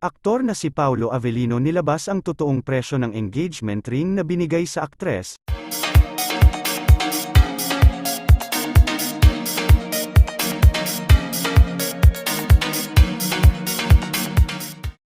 Aktor na si Paulo Avellino nilabas ang totoong presyo ng engagement ring na binigay sa aktres.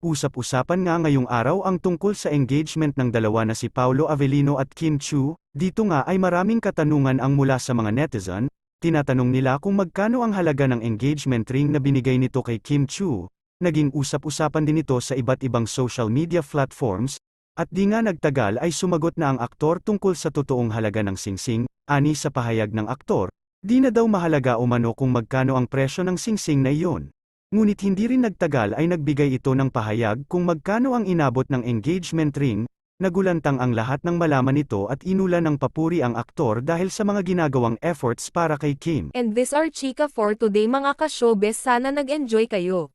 Usap-usapan nga ngayong araw ang tungkol sa engagement ng dalawa na si Paulo Avellino at Kim Chu, dito nga ay maraming katanungan ang mula sa mga netizen, tinatanong nila kung magkano ang halaga ng engagement ring na binigay nito kay Kim Chu, naging usap-usapan din ito sa iba't ibang social media platforms, at di nga nagtagal ay sumagot na ang aktor tungkol sa totoong halaga ng singsing, ani sa pahayag ng aktor, di na daw mahalaga umano kung magkano ang presyo ng singsing na iyon. Ngunit hindi rin nagtagal ay nagbigay ito ng pahayag kung magkano ang inabot ng engagement ring, nagulantang ang lahat ng malaman ito at inula ng papuri ang aktor dahil sa mga ginagawang efforts para kay Kim. And this are Chika for today mga ka-showbiz sana nag-enjoy kayo.